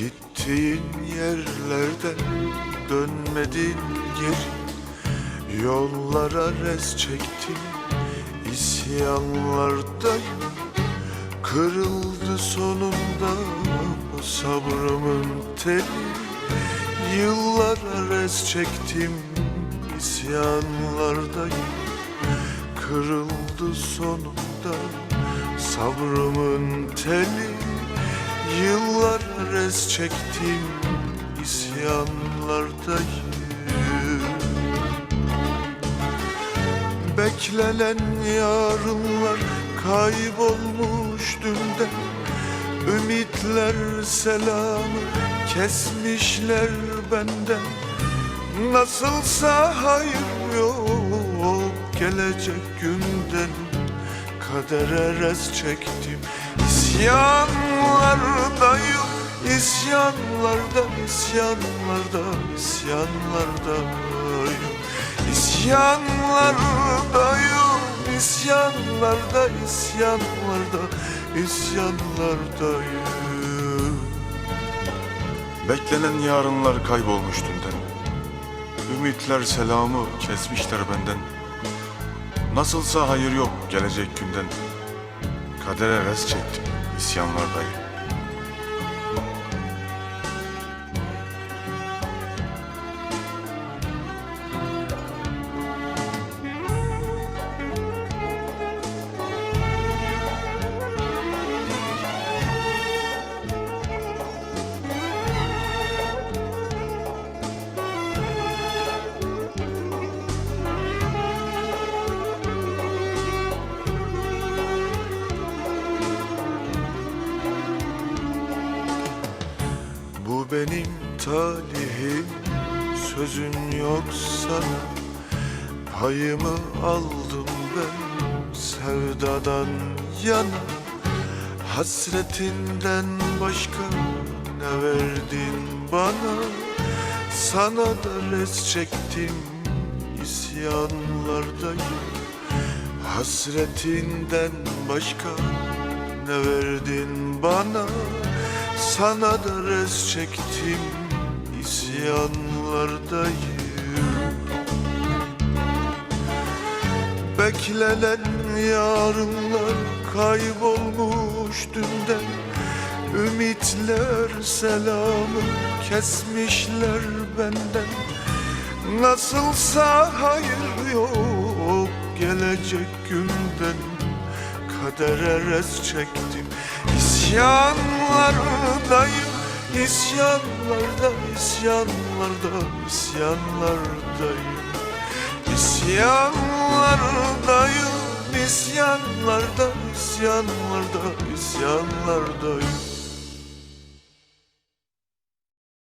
Gittiğin yerlerden dönmedin geri. Yollara res çektim isyanlardayım Kırıldı sonunda sabrımın teli. Yıllara res çektim isyanlardayım Kırıldı sonunda sabrımın teli Res çektim isyanlardayım. Beklenen yarınlar kaybolmuş dünden. Ümitler selamı kesmişler benden. Nasılsa hayır yok gelecek günden. Kadere res çektim isyanlardayım İsyanlarda, isyanlarda, isyanlardayım İsyanlardayım, isyanlarda, isyanlarda, isyanlardayım. Beklenen yarınlar kaybolmuş dünden Ümitler selamı kesmişler benden. Nasılsa hayır yok gelecek günden. Kadere res çektim isyanlardayım benim talihim. Sözün yok sana. Payımı aldım ben Sevdadan yana. Hasretinden başka Ne verdin bana? Sana da res çektim isyanlardayım. Hasretinden başka ne verdin bana Sana da res çektim isyanlardayım. Beklenen yarınlar kaybolmuş dünden. Ümitler selamı kesmişler benden. Nasılsa hayır yok gelecek günden. Kadere res çektim isyanlardayım İsyanlarda, isyanlarda, isyanlardayım. İsyanlardayım, isyanlarda, isyanlarda, isyanlardayım